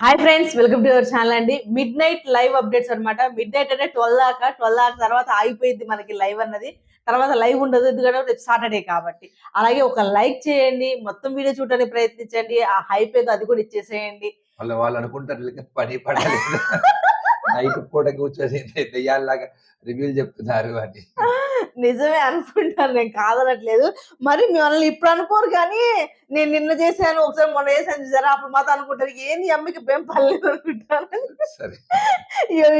Hi friends welcome to your channel అండి. Midnight live updates అన్నమాట. Midnight అంటే twelve దాకా twelve దాకా తర్వాత ఆగిపోయింది మనకి లైవ్ అన్నది. తర్వాత లైవ్ ఉండదు ఎందుకంటే రేపు సాటర్డే కాబట్టి. అలాగే ఒక లైక్ చేయండి మొత్తం వీడియో చూడడానికి ప్రయత్నించండి. ఆ హైప్ ఏదో అది కూడా ఇచ్చేసేయండి. వాళ్ళు వాళ్ళు అనుకుంటారు పని పడాలి నైట్ పూట కూర్చొని దెయ్యాల్లాగా రివ్యూలు చెప్తున్నారు అని. నిజమే అనుకుంటాను నేను కాదనట్లేదు. మరి మిమ్మల్ని ఇప్పుడు అనుకోరు కానీ నేను నిన్న చేశాను ఒకసారి మొన్న చేశాను చూసారా? అప్పుడు మాత్రం అనుకుంటారు ఏంది అమ్మకి బేం పర్లేదు అనుకుంటాను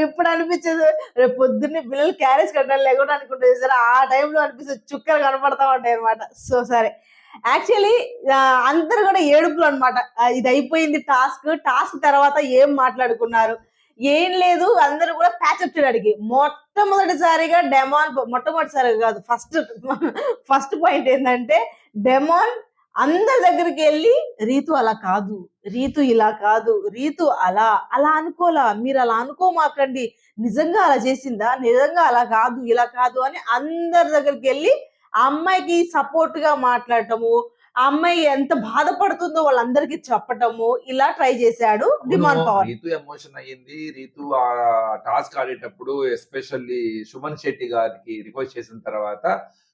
ఇప్పుడు అనిపించదు రేపు పొద్దున్నే పిల్లలు క్యారేజ్ కట్టాలి లేకుండా అనుకుంటే సరే ఆ టైంలో అనిపిస్తుంది చుక్కలు కనపడతా ఉంటాయి అనమాట సో సరే. యాక్చువల్లీ అందరు కూడా ఏడుపులు అనమాట ఇది అయిపోయింది టాస్క్. టాస్క్ తర్వాత ఏం మాట్లాడుకున్నారు? ఏం లేదు అందరూ కూడా ప్యాచప్ చేయడానికి. మొట్టమొదటిసారిగా డెమాన్ మొట్టమొదటిసారిగా కాదు ఫస్ట్ ఫస్ట్ పాయింట్ ఏంటంటే డెమాన్ అందరి దగ్గరికి వెళ్ళి రీతు అలా కాదు రీతు ఇలా కాదు రీతు అలా అలా అనుకోలా మీరు అలా అనుకోమాకండి. నిజంగా అలా చేసిందా? నిజంగా అలా కాదు ఇలా కాదు అని అందరి దగ్గరికి వెళ్ళి ఆ అమ్మాయికి సపోర్ట్గా మాట్లాడటము ఆ అమ్మాయి ఎంత బాధపడుతుందో వాళ్ళందరికీ చెప్పటము ఇలా ట్రై చేశాడు డిమాండ్ పవర్. రీతు ఎమోషన్ అయ్యింది. రీతు ఆ టాస్క్ ఆడేటప్పుడు ఎస్పెషల్లీ సుమన్ శెట్టి గారికి రిక్వెస్ట్ చేసిన తర్వాత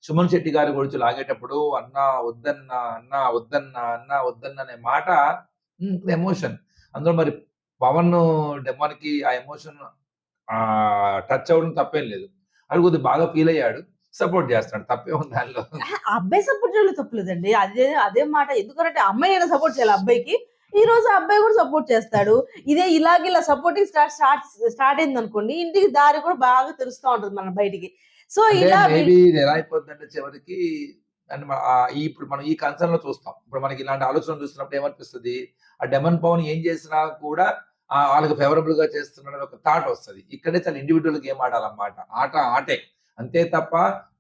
సుమన్ శెట్టి గారి గురించి లాగేటప్పుడు అన్న వద్దన్న అన్న వద్దన్న అన్న వద్దన్న అనే మాట ఎమోషన్. అందులో మరి పవన్ డెమాన్కి ఆ ఎమోషన్ టచ్ అవ్వడం తప్పేం లేదు. అది కొద్దిగా బాగా ఫీల్ అయ్యాడు. సపోర్ట్ చేస్తున్నాడు తప్పే ఉంది దానిలో. అబ్బాయి సపోర్ట్ చేయడం తప్పలేదండి. అదే అదే మాట. ఎందుకంటే అమ్మాయి అయినా సపోర్ట్ చేయాలి అబ్బాయికి. ఈ రోజు అబ్బాయి కూడా సపోర్ట్ చేస్తాడు. ఇదే ఇలాగ ఇలా సపోర్టింగ్ స్టార్ట్ స్టార్ట్ స్టార్ట్ అయింది అనుకోండి ఇంటికి దారి కూడా బాగా తెలుస్తూ ఉంటుంది మన బయటికి. సో ఇలా మేబీ ఇది ఎలా అయిపోతుందంటే చివరికి అండ్ ఇప్పుడు మనం ఈ కన్సర్న్లో చూస్తాం. ఇప్పుడు మనకి ఇలాంటి ఆలోచన చూస్తున్నప్పుడు ఏమనిపిస్తుంది? ఆ డెమన్ పవన్ ఏం చేసినా కూడా వాళ్ళకి ఫేవరబుల్గా చేస్తున్నాడు ఒక థాట్ వస్తుంది. ఇక్కడే చాలా ఇండివిజువల్ గేమ్ ఆడాలన్నమాట? ఆట ఆటే. అంతే తప్ప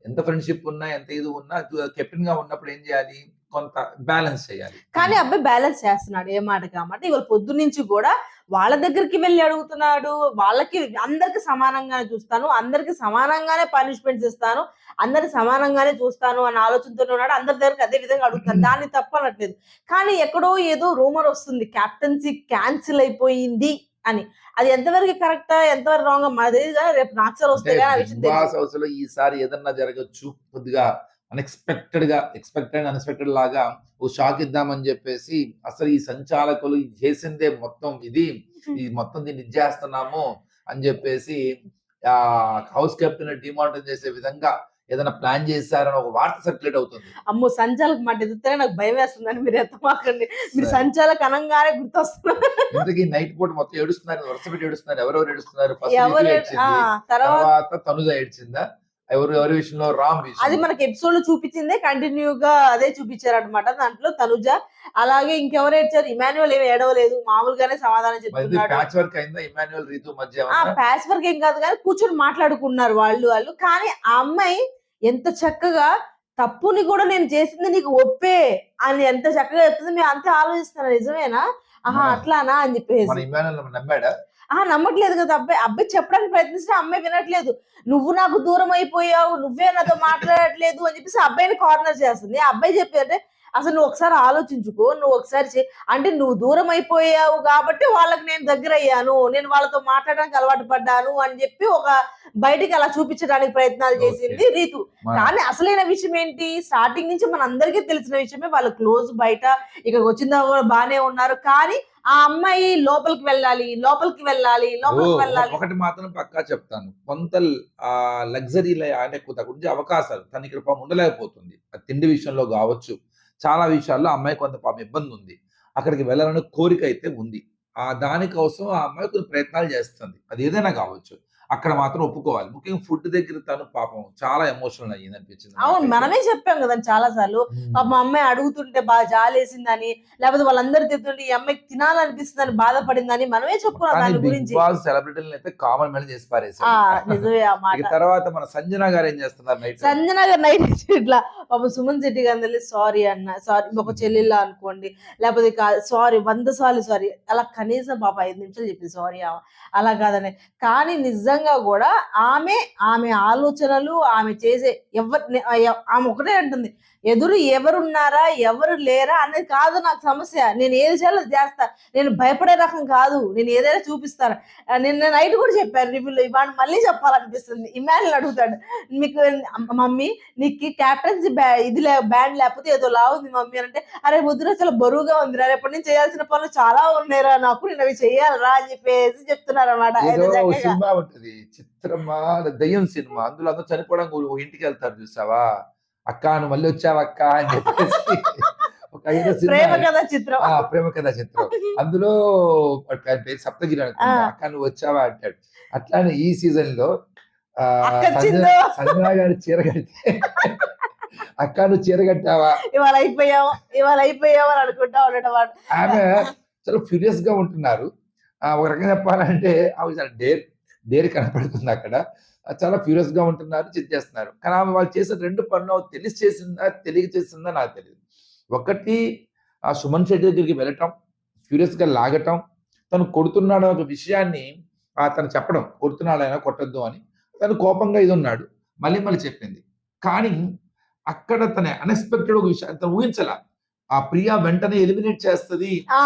ఎంత ఫ్రెండ్షిప్ ఉన్నా ఎంత ఇది ఉన్నా కెప్టెన్గా ఉన్నప్పుడు ఏం చేయాలి? కొంత బ్యాలెన్స్ చేయాలి. కానీ అబ్బాయి బ్యాలెన్స్ చేస్తున్నాడు. ఏ మాట కాబట్టి ఇవాళ పొద్దు నుంచి కూడా వాళ్ళ దగ్గరికి వెళ్ళి అడుగుతున్నాడు. వాళ్ళకి అందరికి సమానంగానే చూస్తాను. అందరికి సమానంగానే పనిష్మెంట్స్ ఇస్తాను అందరికి సమానంగానే చూస్తాను అనే ఆలోచనతో ఉన్నాడు. అందరి దగ్గరికి అదే విధంగా అడుగుతాను దాన్ని తప్పనట్లేదు కానీ ఎక్కడో ఏదో రూమర్ వస్తుంది. క్యాప్టెన్సీ క్యాన్సిల్ అయిపోయింది. అని. అది ఎంతవరకు కరెక్టా ఎంతవరకు రాంగ్ మాది రేపు నాకు సార్ వస్తే ఈసారి ఏదన్నా జరగచ్చు కొద్దిగా అన్ఎక్స్పెక్టెడ్గా ఎక్స్పెక్టెడ్ అన్ఎక్స్పెక్టెడ్ లాగా ఓ షాక్ ఇద్దామని చెప్పేసి అసలు ఈ సంచాలకులు చేసిందే మొత్తం ఇది ఇది మొత్తం దీన్ని ఇది చేస్తున్నాము అని చెప్పేసి ఆ హౌస్ కెప్టెన్ డిమాండ్ చేసే విధంగా ఏదైనా ప్లాన్ చేశారని ఒక వార్త సర్క్యులేట్ అవుతుంది. అమ్మో సంచాలక మాట ఎదుగుతూనే నాకు భయం వేస్తుందని మీరు ఎత్తమాకండి. మీరు సంచాలక అనంగానే గుర్తొస్తున్నారు. ఇంతకీ నైట్ పూట మొత్తం ఏడుస్తున్నారు వరుస పెట్టి ఏడుస్తున్నారు ఎవరెవరు ఏడుస్తున్నారు? ఫస్ట్ తర్వాత తనుజ ఏడ్చిందా? ఎవరు ఎవరి విషయంలో రామ్ అది మనకి ఎపిసోడ్లో చూపించిందే కంటిన్యూ గా అదే చూపించారు అనమాట దాంట్లో తనుజ. అలాగే ఇంకెవరు ఏడ్చారు? ఇమాన్యువల్ ఏమి ఏడవలేదు మామూలుగానే సమాధానం చెప్తున్నాడు. ప్యాచ్ వర్క్ అయిందా? ఇమాన్యువల్ రీతు మధ్య ఆ ఏమన్నా? ప్యాచ్ వర్క్ ఏం కాదు కానీ కూర్చొని మాట్లాడుకున్నారు వాళ్ళు వాళ్ళు. కానీ ఆ అమ్మాయి ఎంత చక్కగా తప్పుని కూడా నేను చేసింది నీకు ఒప్పే అని ఎంత చక్కగా చెప్తుంది మేము అంతే ఆలోచిస్తున్నారు నిజమేనా? ఆహా అట్లానా అని చెప్పేసి. నమ్మాడా? ఆ నమ్మట్లేదు కదా అబ్బాయి. అబ్బాయి చెప్పడానికి ప్రయత్నిస్తే అమ్మాయి వినట్లేదు. నువ్వు నాకు దూరం అయిపోయావు నువ్వే నాతో మాట్లాడట్లేదు అని చెప్పేసి అబ్బాయిని కార్నర్ చేస్తుంది. ఆ అబ్బాయి చెప్పేదంటే అసలు నువ్వు ఒకసారి ఆలోచించుకో నువ్వు ఒకసారి అంటే నువ్వు దూరం అయిపోయావు కాబట్టి వాళ్ళకి నేను దగ్గర అయ్యాను. నేను వాళ్ళతో మాట్లాడడానికి అలవాటు పడ్డాను అని చెప్పి ఒక బయటికి అలా చూపించడానికి ప్రయత్నాలు చేసింది రీతు. కానీ అసలైన విషయం ఏంటి? స్టార్టింగ్ నుంచి మన అందరికీ తెలిసిన విషయమే. వాళ్ళు క్లోజ్ బయట ఇక్కడికి వచ్చిన బానే ఉన్నారు. కానీ ఆ అమ్మాయి లోపలికి వెళ్ళాలి లోపలికి వెళ్ళాలి లోపలికి వెళ్ళాలి. ఒకటి మాత్రం పక్కా చెప్తాను. కొంత ఆ లగ్జరీ కొంత గురించి అవకాశాలు తను ఇక్కడ పాపం ఉండలేకపోతుంది. తిండి విషయంలో కావచ్చు. చాలా విషయాల్లో అమ్మాయి కొంత పాపం ఇబ్బంది ఉంది అక్కడికి వెళ్ళాలనే కోరిక అయితే ఉంది. ఆ దానికోసం ఆ అమ్మాయి కొన్ని ప్రయత్నాలు చేస్తుంది. అది ఏదైనా కావచ్చు. అక్కడ మాత్రం ఒప్పుకోవాలి. ముఖ్యంగా ఫుడ్ దగ్గర తను పాపం చాలా ఎమోషనల్ అయ్యింది అనిపించింది అవును. మనమే చెప్పాం కదా చాలా సార్లు మా అమ్మాయి అడుగుతుంటే బాగా జాలేసిందని లేకపోతే వాళ్ళందరూ తిరుగుతుంటే ఈ అమ్మాయికి తినాలనిపిస్తుందని బాధపడిందని మనమే చెప్పుకున్నాం కానీ దాని గురించి. సెలబ్రిటీలను అయితే కామన్ మెల్ చేసి పారేసారు ఇక తర్వాత మన సంజన గారు ఏం చేస్తున్నారు నైట్ సంజన గారు నైట్ ఇట్లా పాపం సుమన్ శెట్టి గారిని వెళ్ళి సారీ అన్న సారీ ఒక చెల్లెల్లా అనుకోండి లేకపోతే సారీ వంద సార్లు సారీ అలా కనీసం పాప ఐదు నిమిషాలు చెప్పింది సారీ అలా కాదని. కానీ నిజంగా నిజంగా కూడా ఆమె ఆమె ఆలోచనలు ఆమె చేసే ఎవరి ఆమె ఒకటే అంటుంది. ఎదురు ఎవరున్నారా ఎవరు లేరా అనేది కాదు నాకు సమస్య. నేను ఏది చేయాలో చేస్తా. నేను భయపడే రకం కాదు. నేను ఏదైనా చూపిస్తాను. నిన్న నైట్ కూడా చెప్పాను రివ్యూలో ఇవాళ మళ్ళీ చెప్పాలనిపిస్తుంది. ఇమాన్యుల్ అడుగుతాడు మీకు మమ్మీ నీకు క్యాప్టెన్సీ బ్యా ఇది లే బ్యాండ్ లేకపోతే ఏదో లా ఉంది మమ్మీ. అని అంటే అరే ముద్ర చాలా బరువుగా ఉంది రా రేపటి నుంచి చేయాల్సిన పనులు చాలా ఉన్నాయిరా. నాకు నేను అవి చెయ్యాలరా అని చెప్పేసి చెప్తున్నారు అనమాట సినిమా ఉంటది. చిత్రమా దయ్యం సినిమా. అందులో అందరూ చనిపోవడానికి ఇంటికి వెళ్తారు చూసావా? అక్క నువ్వు మళ్ళీ వచ్చావా అక్క అని చెప్పేసి ఒక ఐదో ప్రేమ కథ చిత్రం. ఆ ప్రేమ కథ చిత్రం. అందులో వాడి పేరు సప్తగిరి అనుకుంటా. అక్క నువ్వు వచ్చావా అంటాడు. అట్లానే ఈ సీజన్లో సంజన గారి చీర కడితే అక్క నువ్వు చీర కట్టావా? ఇవాళ అయిపోయాము ఇవాళ అయిపోయాము అని అనుకుంటా ఉండటం ఆమె చాలా ఫ్యూరియస్గా ఉంటున్నారు. ఒక రకంగా చెప్పాలంటే ఆమె చాలా డేర్ డేర్ కనపడుతుంది అక్కడ. చాలా ఫ్యూరియస్గా ఉంటున్నారు చేస్తున్నారు. కానీ ఆమె వాళ్ళు చేసిన రెండు పనులు తెలిసి చేసిందా తెలియ చేసిందా నాకు తెలియదు. ఒకటి ఆ సుమన్ శెట్టి దగ్గరికి వెళ్ళటం ఫ్యూరియస్గా లాగటం తను కొడుతున్నాడు ఒక విషయాన్ని తను చెప్పడం కొడుతున్నాడు అయినా కొట్టద్దు అని తను కోపంగా ఇది ఉన్నాడు మళ్ళీ మళ్ళీ చెప్పింది. కానీ అక్కడ తన అన్ఎక్స్పెక్టెడ్ ఒక విషయం తను ఊహించాల ఆ ప్రియా వెంటనే ఎలిమినేట్ చేస్తుంది ఆ.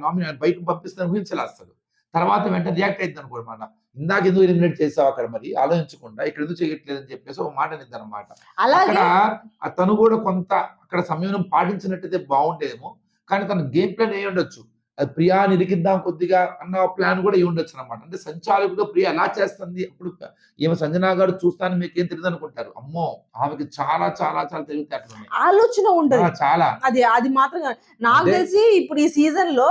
నామినేట్ బయటకు పంపిస్తాను ఊహించలేస్తాడు తర్వాత వెంటనే రియాక్ట్ అయింది అనుకోడు మన ఇందాక ఎందుకు ఎలిమినేట్ చేసావు అక్కడ మరి? ఆలోచించకుండా ఇక్కడ ఎందుకు చేయట్లేదు అని చెప్పేసి ఒక మాట నిద్దు అనమాట అలాగే అక్కడ తను కూడా కొంత అక్కడ సమయం పాటించినట్టయితే బాగుండేదేమో కానీ తన గేమ్ ప్లాన్ అయి ఉండొచ్చు. అది ప్రియా నిరికిద్దాం కొద్దిగా అన్న ప్లాన్ కూడా ఉండొచ్చు అనమాట అంటే సంచాలకుడు ప్రియ ఎలా చేస్తుంది? అప్పుడు ఈమె సంజనా గారు చూస్తాను మీకు ఏం తెలియదు అనుకుంటారు. అమ్మో ఆమెకి చాలా చాలా చాలా తెలివితేటలు ఆలోచన ఉంటది చాలా. అది అది మాత్రం. నాకు. తెలిసి ఇప్పుడు ఈ సీజన్లో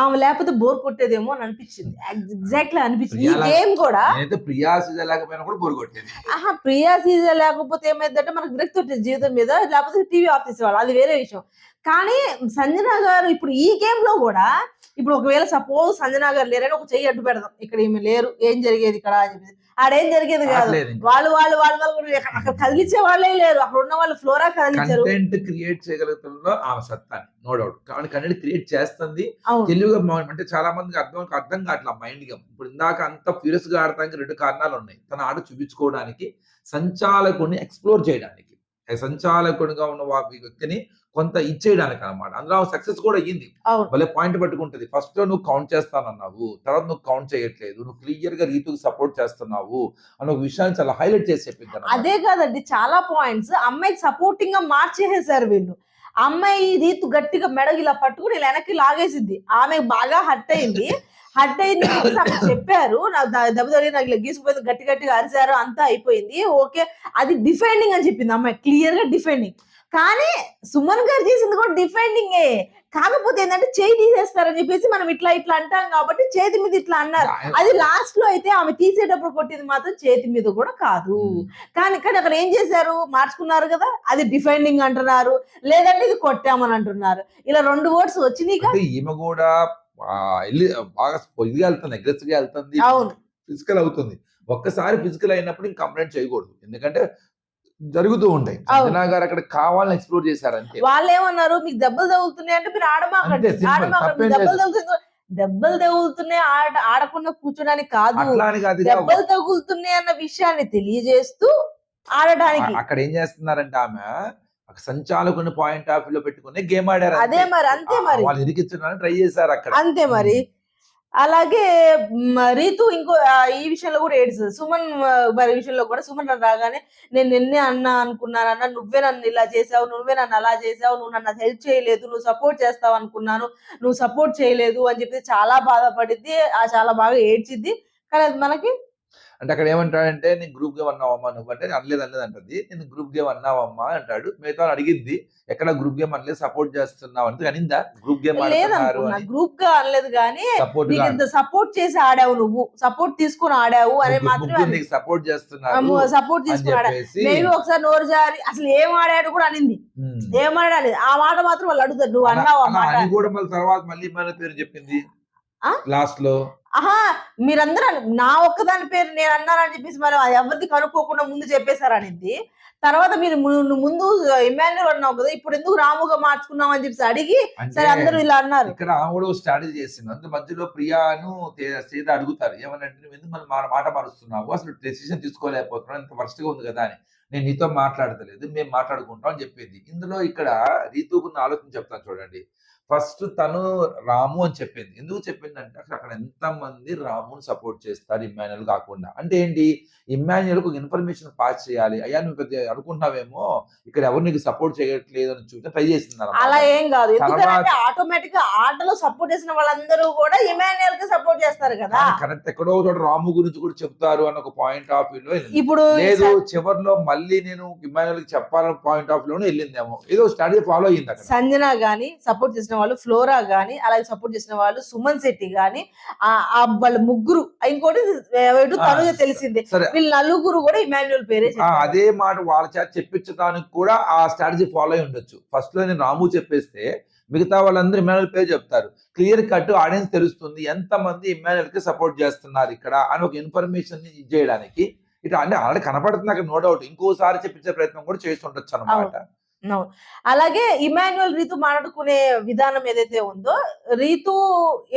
ఆమె లేకపోతే బోర్ కొట్టేదేమో అని అనిపించింది. ఎగ్జాక్ట్లీ అనిపించింది. ఈ గేమ్ కూడా ప్రియా సీజన్ లేకపోయినా కూడా బోరు కొట్టేది. ఆహా ప్రియా సీజన్ లేకపోతే ఏమైందంటే మనకు విరక్తి వచ్చేది జీవితం మీద లేకపోతే టీవీ ఆఫ్ చేసేవాళ్ళు అది వేరే విషయం. కానీ సంజన గారు ఇప్పుడు ఈ గేమ్లో కూడా ఇప్పుడు ఒకవేళ సపోజ్ సంజన గారు లేరని ఒక చెయ్యి అడ్డు పెడదాం. ఇక్కడ ఈమె లేరు ఏం జరిగేది ఇక్కడ అని చెప్పేసి. ఆడేం జరిగేది కాదు. వాళ్ళు వాళ్ళు వాళ్ళ వాళ్ళు కూడా అక్కడ- కదిలించే వాళ్ళే లేరు. అక్కడ ఉన్న వాళ్ళు ఫ్లోరా కదిలించారు. కంటెంట్ క్రియేట్ చేయగలుగుతుందో ఆమె సత్తా నో డౌట్ కానీ కంటెంట్ క్రియేట్ చేస్తుంది. తెలివిగా మా- అంటే చాలా మందికి అర్థం అర్థం కావట్లా మైండ్గా ఇప్పుడు ఇందాక అంత ఫ్యూరియస్గా ఆడటానికి రెండు కారణాలు ఉన్నాయి. తన ఆట చూపించుకోవడానికి సంచాలకుడిని ఎక్స్ప్లోర్ చేయడానికి. సంచాలకుడిగా ఉన్న వ్యక్తిని కొంత ఇచ్చేయడానికి అనమాట అందులో సక్సెస్ కూడా అయ్యింది. భలే పాయింట్ పట్టుకుంటది. ఫస్ట్లో నువ్వు కౌంట్ చేస్తానన్నావు. తర్వాత నువ్వు కౌంట్ చేయట్లేదు. నువ్వు క్లియర్గా రీతుకు సపోర్ట్ చేస్తున్నావు అన్న ఒక విషయాన్ని చాలా హైలైట్ చేసి చెప్పింది. అదే కాదండి చాలా పాయింట్స్ అమ్మాయికి సపోర్టింగ్గా మార్చేసేసారు వీళ్ళు. అమ్మాయి రీతు గట్టిగా మెడగి ఇలా పట్టుకుని ఇలా వెనక్కి లాగేసింది. ఆమె బాగా హట్ అయింది. హట్ అయింది చెప్పారు. నాకు దెబ్బ తగిలి నాకు ఇలా గీసుకుపోయింది గట్టి గట్టిగా అరిశారు అంతా అయిపోయింది. ఓకే. అది డిఫెండింగ్ అని చెప్పింది అమ్మాయి. క్లియర్గా డిఫెండింగ్ కానీ సుమన్ గారు చేసింది కూడా డిఫెండింగే కాకపోతే ఏంటంటే చేయి తీసేస్తారని చెప్పేసి మనం ఇట్లా ఇట్లా అంటాం కాబట్టి చేతి మీద ఇట్లా అన్నారు. అది లాస్ట్లో అయితే ఆమె తీసేటప్పుడు కొట్టింది మాత్రం చేతి మీద కూడా కాదు. కానీ ఇక్కడ అక్కడ ఏం చేశారు? మార్చుకున్నారు కదా? అది డిఫెండింగ్ అంటున్నారు. లేదంటే ఇది కొట్టామని అంటున్నారు. ఇలా రెండు వర్డ్స్ వచ్చినాయి ఈమె కూడా బాగా ఇదిగా వెళ్తుంది అగ్రెసివ్గా వెళ్తుంది. అవును. ఫిజికల్ అవుతుంది. ఒక్కసారి ఫిజికల్ అయినప్పుడు ఇంక కంప్లైంట్ చేయకూడదు. ఎందుకంటే జరుగుతూ ఉంటాయి. అవును. సంజనా గారు అక్కడ కావాలని ఎక్స్ప్లోర్ చేశారు అంతే వాళ్ళు ఏమన్నారు మీకు దెబ్బలు తగులుతున్నాయి అంటే మీరు ఆడమాకండి దెబ్బలు. తగులుతున్నాయి. దెబ్బలు తగులుతున్నాయి ఆడ ఆడకుండా కూర్చోడానికి కాదు. దెబ్బలు తగులుతున్నాయి అన్న విషయాన్ని తెలియజేస్తూ ఆడడానికి. అక్కడ ఏం చేస్తున్నారంటే ఆమె సంచాలకుని పాయింట్ ఆఫ్లో పెట్టుకుని గేమ్ ఆడారు అదే మరి అంతే మరి. వాళ్ళు ఇరికించడానికి ట్రై చేశారు అక్కడ. అంతే మరి. అలాగే రీతు ఇంకో ఈ విషయంలో కూడా ఏడుస్తుంది. సుమన్ మరి విషయంలో కూడా సుమన్ రాగానే నేను నిన్నే అన్నా అనుకున్నాను అన్న నువ్వే నన్ను ఇలా చేసావు నువ్వే నన్ను అలా చేసావు నువ్వు నన్ను హెల్ప్ చేయలేదు నువ్వు సపోర్ట్ చేస్తావు అనుకున్నాను నువ్వు సపోర్ట్ చేయలేదు అని చెప్పి చాలా బాధపడిద్ది. ఆ చాలా బాగా ఏడ్చిద్ది. కానీ అది మనకి అంటే అక్కడ ఏమంటాడంటే నేను గ్రూప్ గేమ్ అన్నావమ్మా నువ్వు? అంటే అనలేదు అనలేదు అంటది. నేను గ్రూప్ గేమ్ అన్నావమ్మా అంటాడు. మిగతా వాళ్ళు అడిగిద్ది ఎక్కడ గ్రూప్ గేమ్ అనలేదు సపోర్ట్ చేస్తున్నావు? అంటే అనిందా గ్రూప్ గేమ్ ఆడుతున్నారు గ్రూప్గా అనలేదు కానీ సపోర్ట్ సపోర్ట్ చేసి ఆడావు నువ్వు. సపోర్ట్ తీసుకుని ఆడావు అని మాత్రమే నీకు సపోర్ట్ చేస్తున్నారు సపోర్ట్ తీసుకుని ఆడా. చెప్పేసి మేబీ ఒకసారి నోరు జారి అసలు ఏం ఆడాడు కూడా అనింది. ఏం ఆడాడు? ఆ మాట మాత్రం వాళ్ళు అడుగుతారు. నువ్వు అన్నావు ఆ మాట? కూడా మళ్ళీ తర్వాత మళ్ళీ మన పేరు చెప్పింది? లాస్ట్లో. ఆహా మీరందరూ నా ఒక్కదాని పేరు నేను అన్నానని చెప్పేసి మరి అది ఎవరిది కనుక్కోకుండా ముందు చెప్పేశారు అనేది తర్వాత మీరు ముందు ఇమాన్యుల్ అన్నావు కదా ఇప్పుడు ఎందుకు రాముగా మార్చుకున్నావు అని చెప్పేసి అడిగి సరే అందరూ ఇలా అన్నారు. ఇక్కడ ఆవిడ స్ట్రాటజీ చేసింది అందు మధ్యలో ప్రియాను సీత అడుగుతారు ఏమనంటే నువ్వు ఎందుకు మన మాట మారుస్తున్నావు? అసలు డెసిషన్ తీసుకోలేకపోతున్నావు ఇంత వర్స్ట్గా ఉంది కదా అని. నేను నీతో మాట్లాడతలేదు మేము మాట్లాడుకుంటాం అని చెప్పింది. ఇందులో ఇక్కడ రీతుకున్న ఆలోచన చెప్తాను చూడండి. ఫస్ట్ తను రాము అని చెప్పింది. ఎందుకు చెప్పిందంటే అసలు అక్కడ ఎంత మంది రాముని సపోర్ట్ చేస్తారు ఇమ్మాన్యుల్ కాకుండా. అంటే ఏంటి? ఇమ్మాన్యుల్ ఒక ఇన్ఫర్మేషన్ పాస్ చేయాలి. అయ్యా నువ్వు పెద్ద అనుకుంటున్నావేమో ఇక్కడ ఎవరు నీకు సపోర్ట్ చేయట్లేదు అని చూస్తే ట్రై చేసింది అలా. ఏం కాదు. ఆటోమేటిక్ ఆటలో సపోర్ట్ చేసిన వాళ్ళందరూ కూడా ఇమాన్యుయల్కి సపోర్ట్ చేస్తారు కదా. కరెక్ట్. ఎక్కడో చోట రాము గురించి కూడా చెప్తారు అన్న ఒక పాయింట్ ఆఫ్ వ్యూ లో వెళ్ళింది. ఇప్పుడు లేదు చివరిలో మళ్ళీ నేను ఇమానుయల్కి చెప్పాలన్న పాయింట్ ఆఫ్లోనే వెళ్ళిందేమో. ఏదో స్ట్రాటజీ ఫాలో అయ్యింది అక్కడ. సంజన గాని సపోర్ట్ చేసిన వాళ్ళు ఫ్లోరా గాని అలాగే సపోర్ట్ చేసిన వాళ్ళు సుమన్ శెట్టి గాని ఆ ఆ వాళ్ళ ముగ్గురు ఇంకోటి తనుజ తెలిసిందే. వీళ్ళ నలుగురు కూడా ఇమాన్యుల్ పేరే. అదే మాట వాళ్ళ చేత చెప్పించడానికి కూడా ఆ స్ట్రాటజీ ఫాలో అయి ఉండొచ్చు. ఫస్ట్లో నేను రాము చెప్పేస్తే మిగతా వాళ్ళందరూ ఇమానుయల్ పేరు చెప్తారు. క్లియర్ కట్ ఆడియన్స్ తెలుస్తుంది ఎంత మంది ఇమానుయల్కి సపోర్ట్ చేస్తున్నారు ఇక్కడ అని ఒక ఇన్ఫర్మేషన్ చేయడానికి. ఇట్లా అంటే ఆల్రెడీ కనపడుతుంది అక్కడ నో డౌట్. ఇంకోసారి చెప్పించే ప్రయత్నం కూడా చేసి ఉండొచ్చు అనమాట. అలాగే ఇమాన్యువల్ రీతు మాట్లాడుకునే విధానం ఏదైతే ఉందో రీతు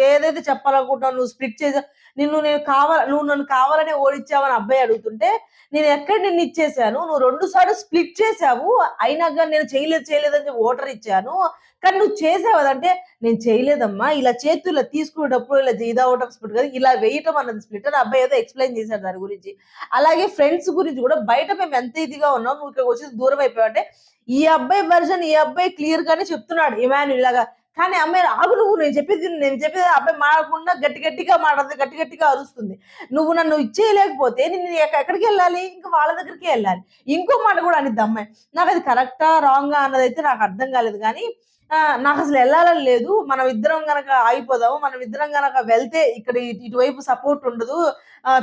ఏదైతే చెప్పాలనుకుంటున్నావు నువ్వు స్ప్లిట్ చేసా నిన్ను నేను కావాల నువ్వు నన్ను కావాలనే ఓడిచ్చావని అబ్బాయి అడుగుతుంటే నేను ఎక్కడ నిన్ను ఇచ్చేసాను నువ్వు రెండు సార్లు స్ప్లిట్ చేసావు అయినా కానీ నేను చేయలేదు చేయలేదని చెప్పి ఓటర్ ఇచ్చాను. కానీ నువ్వు చేసావు అదంటే నేను చేయలేదమ్మా ఇలా చేతులు ఇలా తీసుకునేటప్పుడు ఇలా ఇదా అవటం స్ప్లిట్ కదా ఇలా వేయటం అన్నది స్ప్లిట్ అని అబ్బాయి ఏదో ఎక్స్ప్లెయిన్ చేశాడు దాని గురించి. అలాగే ఫ్రెండ్స్ గురించి కూడా బయట మేము ఎంత ఇదిగా ఉన్నాం నువ్వు ఇక్కడ వచ్చి దూరం అయిపోయావంటే ఈ అబ్బాయి వర్జన్ ఈ అబ్బాయి క్లియర్ గానే చెప్తున్నాడు ఇమాను ఇలాగా కానీ అమ్మాయి ఆగు నువ్వు నేను చెప్పేది నేను చెప్పేది ఆ అబ్బాయి మాడకుండా గట్టి గట్టిగా మాడదు గట్టి గట్టిగా అరుస్తుంది. నువ్వు నన్ను ఇచ్చేయలేకపోతే నేను ఎక్కడికి వెళ్ళాలి? ఇంకా వాళ్ళ దగ్గరికి వెళ్ళాలి. ఇంకో మాట కూడా అనిద్ది అమ్మాయి నాకు అది కరెక్టా రాంగా అన్నది అయితే నాకు అర్థం కాలేదు కానీ నాకు అసలు వెళ్ళాలని లేదు. మనం ఇద్దరం గనక ఆగిపోదాము మనం ఇద్దరం గనక వెళ్తే ఇక్కడ ఇటు- ఇటువైపు సపోర్ట్ ఉండదు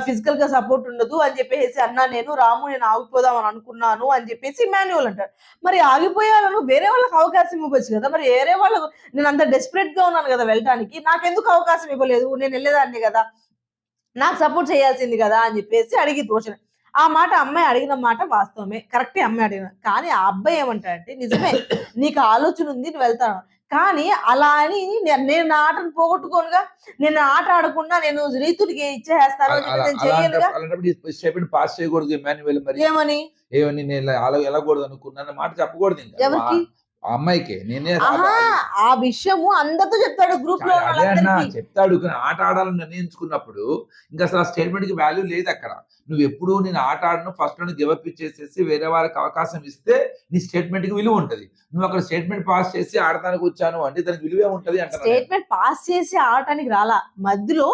ఫిజికల్గా సపోర్ట్ ఉండదు అని చెప్పేసి అన్నా నేను రాము నేను ఆగిపోదాం అని అనుకున్నాను అని చెప్పేసి మాన్యువల్ అంటారు మరి ఆగిపోయాలను వేరే వాళ్ళకి అవకాశం ఇవ్వచ్చు కదా. మరి వేరే వాళ్ళకు నేను అంత డెస్పరేట్గా ఉన్నాను కదా వెళ్ళటానికి నాకెందుకు అవకాశం ఇవ్వలేదు? నేను వెళ్ళేదాన్ని కదా. నాకు సపోర్ట్ చేయాల్సింది కదా అని చెప్పేసి అడిగి దోషణ ఆ మాట అమ్మాయి అడిగిన మాట వాస్తవమే. కరెక్టే అమ్మాయి అడిగిన. కానీ ఆ అబ్బాయి ఏమంటాడంటే నిజమే నీకు ఆలోచన ఉంది నువ్వు వెళ్తాను. కానీ అలా అని నేను నా ఆటను పోగొట్టుకోనుగా నేను ఆట ఆడకుండా నేను రీతుడికి ఇచ్చేస్తాను పాస్ చేయకూడదు ఏమని? ఏమని నేను అలా వెళ్ళకూడదు అనుకున్నాను మాట చెప్పకూడదు ఎవరికి? ఆ అమ్మాయికి నేనే ఆ విషయము అందరితో చెప్తాడు గ్రూప్లో అదే అన్న చెప్తాడు. కానీ ఆట ఆడాలని నిర్ణయించుకున్నప్పుడు ఇంకా అసలు ఆ స్టేట్మెంట్కి వాల్యూ లేదు అక్కడ. నువ్వు ఎప్పుడు నేను ఆట ఆడను ఫస్ట్లో గివ్ అప్ ఇచ్చేసేసి వేరే వారికి అవకాశం ఇస్తే నీ స్టేట్మెంట్కి విలువ ఉంటది. నువ్వు అక్కడ స్టేట్మెంట్ పాస్ చేసి ఆడటానికి వచ్చాను అంటే దానికి విలువే ఉంటది అంటారు స్టేట్మెంట్ పాస్ చేసి ఆడటానికి రాలా. మధ్యలో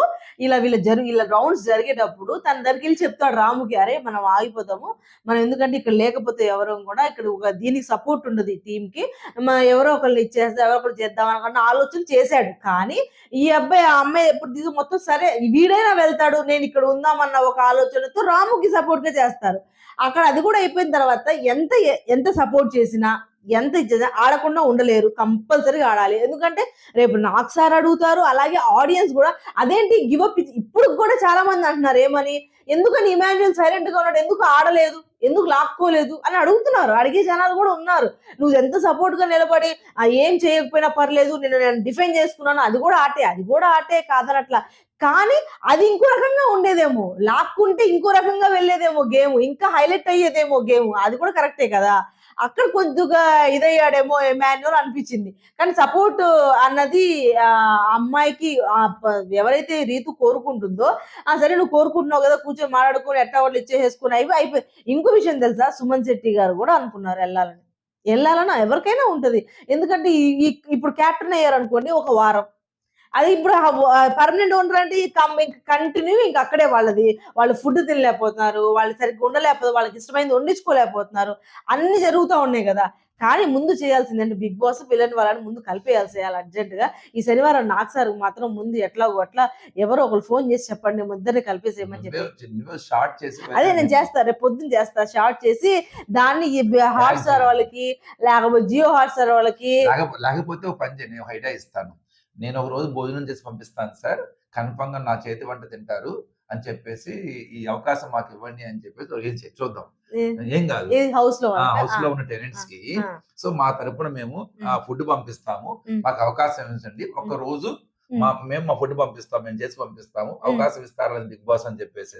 ఇలా వీళ్ళ జరుగు ఇలా రౌండ్స్ జరిగేటప్పుడు తన దగ్గరికి వెళ్ళి చెప్తాడు రాముకి అరే మనం ఆగిపోతాము. మనం ఎందుకంటే ఇక్కడ లేకపోతే ఎవరో కూడా ఇక్కడ ఒక దీనికి సపోర్ట్ ఉండదు ఈ టీం మా ఎవరో ఒకళ్ళు ఇచ్చేస్తే ఎవరో ఒకళ్ళు చేద్దాం అనుకున్న ఆలోచన చేశాడు. కానీ ఈ అబ్బాయి ఆ అమ్మాయి ఎప్పుడు తీసు మొత్తం సరే వీడైనా వెళ్తాడు నేను ఇక్కడ ఉందామన్న ఒక ఆలోచనతో రాముకి సపోర్ట్గా చేస్తారు. అక్కడ అది కూడా అయిపోయిన తర్వాత ఎంత ఎంత సపోర్ట్ చేసినా ఎంత ఆడకుండా ఉండలేరు. కంపల్సరీగా ఆడాలి. ఎందుకంటే రేపు నాకు సార్ అడుగుతారు. అలాగే ఆడియన్స్ కూడా అదేంటి గివప్ అప్ ఇప్పుడు కూడా చాలా మంది అంటున్నారు ఏమని? ఎందుకని ఇమాన్యుల్ సైలెంట్గా ఉన్నాడు? ఎందుకు ఆడలేదు? ఎందుకు లాక్కోలేదు? అని అడుగుతున్నారు. అడిగే జనాలు కూడా ఉన్నారు. నువ్వు ఎంత సపోర్ట్గా నిలబడి ఆ ఏం చేయకపోయినా పర్లేదు. నేను నేను డిఫెండ్ చేసుకున్నాను. అది కూడా ఆటే. అది కూడా ఆటే కాదనట్లా. కానీ అది ఇంకో రకంగా ఉండేదేమో. లాక్కుంటే ఇంకో రకంగా వెళ్ళేదేమో గేమ్. ఇంకా హైలైట్ అయ్యేదేమో గేమ్. అది కూడా కరెక్టే కదా? అక్కడ కొద్దిగా ఇదయ్యాడేమో ఎమాన్యుల్ అనిపించింది. కానీ సపోర్ట్ అన్నది ఆ అమ్మాయికి ఎవరైతే రీతు కోరుకుంటుందో ఆ సరే నువ్వు కోరుకుంటున్నావు కదా కూర్చొని మాట్లాడుకొని ఎట్లా వాళ్ళు ఇచ్చేసేసుకుని అయిపోయి అయిపోయి ఇంకో విషయం తెలుసా? సుమన్ శెట్టి గారు కూడా అనుకున్నారు వెళ్ళాలని. వెళ్ళాలన్నా ఎవరికైనా ఉంటది. ఎందుకంటే ఇప్పుడు క్యాప్టెన్ అయ్యారు అనుకోండి ఒక వారం. అది ఇప్పుడు పర్మనెంట్ ఓనర్ అంటే కంటిన్యూ ఇంక అక్కడే వాళ్ళది. వాళ్ళు ఫుడ్ తినలేకపోతున్నారు వాళ్ళు సరిగ్గా ఉండలేకపోతే వాళ్ళకి ఇష్టమైంది వండించుకోలేకపోతున్నారు. అన్ని జరుగుతూ ఉన్నాయి కదా. కానీ ముందు చేయాల్సిందంటే బిగ్ బాస్ పిల్లని వాళ్ళని ముందు కలిపేయాల్సి చేయాలి అర్జెంట్గా. ఈ శనివారం నాకు సార్ మాత్రం ముందు ఎట్లా అట్లా ఎవరో ఒకరు ఫోన్ చేసి చెప్పండి ముద్దరిని కలిపేసేయమని చెప్పి. షార్ట్ చేసి అదే నేను చేస్తా రేపు పొద్దున్న చేస్తా. షార్ట్ చేసి దాన్ని హాట్ స్టార్ వాళ్ళకి లేకపోతే జియో హాట్ స్టార్ వాళ్ళకి లేకపో- లేకపోతే ఒక పని హైడా ఇస్తాను. నేను ఒక రోజు భోజనం చేసి పంపిస్తాను సార్. కన్ఫర్మ్గా నా చేతి వంట తింటారు అని చెప్పేసి ఈ అవకాశం మాకు ఇవ్వండి అని చెప్పేసి చూద్దాం. ఏం కాదు. హౌస్లో? హౌస్లో ఉన్న టెనెంట్స్కి సో మా తరపున మేము ఫుడ్ పంపిస్తాము. మాకు అవకాశం ఇవ్వండి. ఒక రోజు మ్. మేము మా ఫుడ్ పంపిస్తాం మేము చేసి పంపిస్తాము. అవకాశం ఇస్తారని బిగ్ బాస్ అని చెప్పేసి.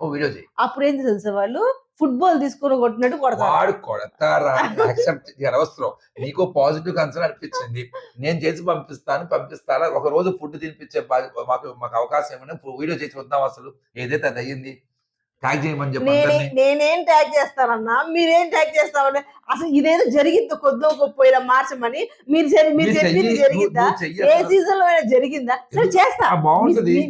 ఓ వీడియో చేయి అప్పుడు ఏంటి తెలుసా వాళ్ళు? ఫుట్బాల్ తీసుకొని కొట్టినట్టు కొడతారు. వాడు కొడతారా? యాక్సెప్ట్ అనవసరం. నీకు పాజిటివ్ కన్సర్న్ అనిపించింది. నేను చేసి పంపిస్తాను పంపిస్తారా? ఒక రోజు ఫుడ్ తినిపించే మాకు మాకు అవకాశం ఏమైనా? వీడియో చేసి వద్దాం అసలు. ఏదైతే అది అయ్యింది? ట్యాగ్ చేయమని చెప్పి నేనే ట్యాగ్ చేస్తానన్నా? మీరేం ట్యాగ్ చేస్తామని అసలు ఇదేదో జరిగింది? కొద్దో గొప్ప ఇలా మార్చమని మీరు మీరు చెప్పింది జరిగిందా ఏ. సీజన్లో అయినా జరిగిందా? సరే చేస్తా. బాగుంటది.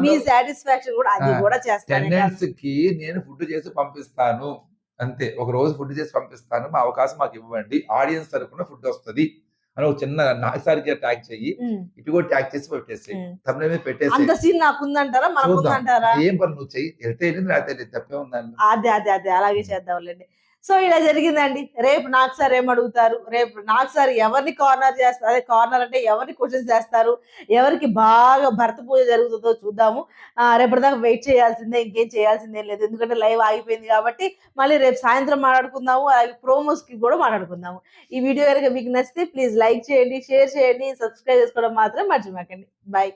మీ- సాటిస్ఫాక్షన్ కూడా అది కూడా చేస్తాను కి నేను ఫుడ్ చేసి పంపిస్తాను. అంతే. ఒక రోజు ఫుడ్ చేసి పంపిస్తాను. మా అవకాశం మాకు ఇవ్వండి. ఆడియన్స్ తరపున ఫుడ్ వస్తది. అని ఒక చిన్న నాసారికి ట్యాగ్ చెయ్యి ఇటు కూడా ట్యాగ్ చేసి పెట్టేసి తమిళ మీద పెట్టేసి అంత సీన్ నాకు ఉందంటారా మనకు చూద్దాం. ఉందంటారా ఏం పని నువ్వు చెయ్యి. వెళ్తే లేకపోతే. తప్పే ఉందండి. అదే అదే అదే. అలాగే చేద్దాంలేండి. సో ఇలా జరిగిందండి. రేపు నాకు సార్ ఏం అడుగుతారు? రేపు నాకు సార్ ఎవరిని కార్నర్ చేస్తారు అదే కార్నర్ అంటే ఎవరిని క్వశ్చన్స్ చేస్తారు? ఎవరికి బాగా భర్త పూజ జరుగుతుందో చూద్దాము. రేపటిదాకా వెయిట్ చేయాల్సిందే ఇంకేం చేయాల్సిందే లేదు. ఎందుకంటే లైవ్ ఆగిపోయింది కాబట్టి మళ్ళీ రేపు సాయంత్రం మాట్లాడుకుందాము. అలాగే ప్రోమోస్కి కూడా మాట్లాడుకుందాము. ఈ వీడియో కనుక మీకు నచ్చితే ప్లీజ్ లైక్ చేయండి షేర్ చేయండి సబ్స్క్రైబ్ చేసుకోవడం మాత్రం మర్చిపోకండి. బాయ్.